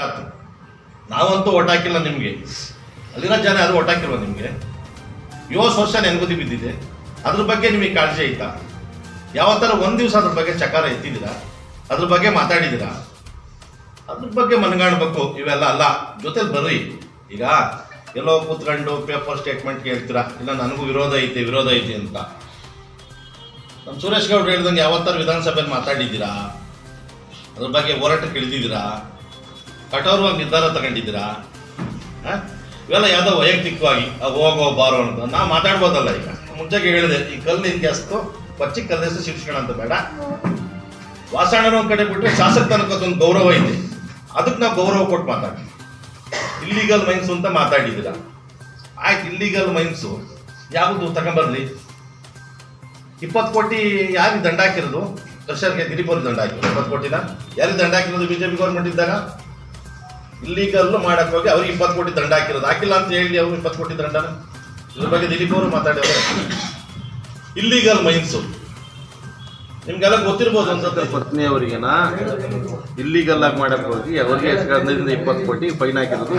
ಆಯ್ತು. ನಾವಂತೂ ಒಟ್ಟಾಕಿಲ್ಲ ನಿಮಗೆ. ಅಲ್ಲಿರೋ ಜನ ಅದು ಒಟ್ಟಾಕಿಲ್ವ ನಿಮಗೆ? ಏಳು ವರ್ಷ ನೆನಗುದಿ ಬಿದ್ದಿದೆ? ಅದ್ರ ಬಗ್ಗೆ ನಿಮಗೆ ಕಾಳಜಿ ಐತಾ? ಯಾವ ಥರ ಒಂದು ದಿವಸ ಅದ್ರ ಬಗ್ಗೆ ಚಕಾರ ಎತ್ತಿದ್ದೀರಾ? ಅದ್ರ ಬಗ್ಗೆ ಮಾತಾಡಿದ್ದೀರಾ? ಅದ್ರ ಬಗ್ಗೆ ಮನಗಾಣಬೇಕು ಇವೆಲ್ಲ ಅಲ್ಲ. ಜೊತೆಲಿ ಬರ್ರಿ. ಈಗ ಎಲ್ಲೋ ಕೂತ್ಕೊಂಡು ಪೇಪರ್ ಸ್ಟೇಟ್ಮೆಂಟ್ ಕೇಳ್ತೀರಾ? ಇಲ್ಲ ನನಗೂ ವಿರೋಧ ಐತೆ ವಿರೋಧ ಐತೆ ಅಂತ. ನಮ್ಮ ಸುರೇಶ್ ಗೌಡ್ರು ಹೇಳ್ದಂಗೆ ಯಾವತ್ತಾರು ವಿಧಾನಸಭೆಯಲ್ಲಿ ಮಾತಾಡಿದ್ದೀರಾ? ಅದ್ರ ಬಗ್ಗೆ ಹೋರಾಟಕ್ಕೆ ಇಳಿದಿದ್ದೀರಾ? ಕಠೋರವಾಗಿ ನಿರ್ಧಾರ ತಗೊಂಡಿದ್ದೀರಾ? ಹಾಂ? ಇವೆಲ್ಲ ಯಾವುದೋ ವೈಯಕ್ತಿಕವಾಗಿ ಹೋಗೋ ಬಾರೋ ಅಂತ. ನಾ ಮಾತಾಡ್ಬೋದಲ್ಲ ಈಗ. ಮುಂಚೆಗೆ ಹೇಳಿದೆ, ಈ ಕಲ್ಲು ನಿನ್ಗೆ ಅಷ್ಟು ಪಚ್ಚಿ ಕಲ್ಲೆಸು ಶಿಕ್ಷಣ ಅಂತ ಬೇಡ. ವಾಸಣ್ಣನ ಒಂದು ಕಡೆ ಬಿಟ್ಟರೆ ಶಾಸಕ ಗೌರವ ಇದೆ. ಅದಕ್ಕೆ ನಾವು ಗೌರವ ಕೊಟ್ಟು ಮಾತಾಡಿ ಇಲ್ಲಿಗಲ್ ಮೈನ್ಸ್ ಅಂತ ಮಾತಾಡಿದ್ದೀರ? ಆಯ್ತು ಇಲ್ಲಿಗಲ್ ಮೈನ್ಸು ಯಾವುದು ತಗೊಂಬರ್ಲಿ? ಇಪ್ಪತ್ತು ಕೋಟಿ ಯಾರಿಗೆ ದಂಡ ಹಾಕಿರೋದು? ಕೃಷರ್ಗೆ ದಿಲೀಪ್ ಅವ್ರಿಗೆ ದಂಡ ಹಾಕಿರೋದು. ಇಪ್ಪತ್ತು ಕೋಟಿನ? ಯಾರಿಗೆ ದಂಡ ಹಾಕಿರೋದು? ಬಿಜೆಪಿ ಗೌರ್ಮೆಂಟ್ ಇದ್ದಾಗ? ಇಲ್ಲಿಗಲ್ ಮಾಡಕ್ ಹೋಗಿ ಅವ್ರಿಗೆ ಇಪ್ಪತ್ತು ಕೋಟಿ ದಂಡ ಹಾಕಿರೋದು. ಹಾಕಿಲ್ಲ ಅಂತ ಹೇಳಿ ಅವ್ರು ಇಪ್ಪತ್ತು ಕೋಟಿ ದಂಡನ? ಇದ್ರ ಬಗ್ಗೆ ದಿಲೀಪ್ ಅವರು ಮಾತಾಡಿದ್ರು ಇಲ್ಲೀಗಲ್ ಮೈನ್ಸು ನಿಮ್ಗೆಲ್ಲ ಗೊತ್ತಿರ್ಬೋದು ಅನ್ಸುತ್ತೆ ಪತ್ನಿಯವರಿಗೆನಾ ಇಲ್ಲೀಗಲ್ ಆಗಿ ಮಾಡಕ್ ಹೋಗಿ ಅವ್ರಿಗೆ ಹದಿನೈದರಿಂದ ಇಪ್ಪತ್ತು ಕೋಟಿ ಫೈನ್ ಹಾಕಿರೋದು.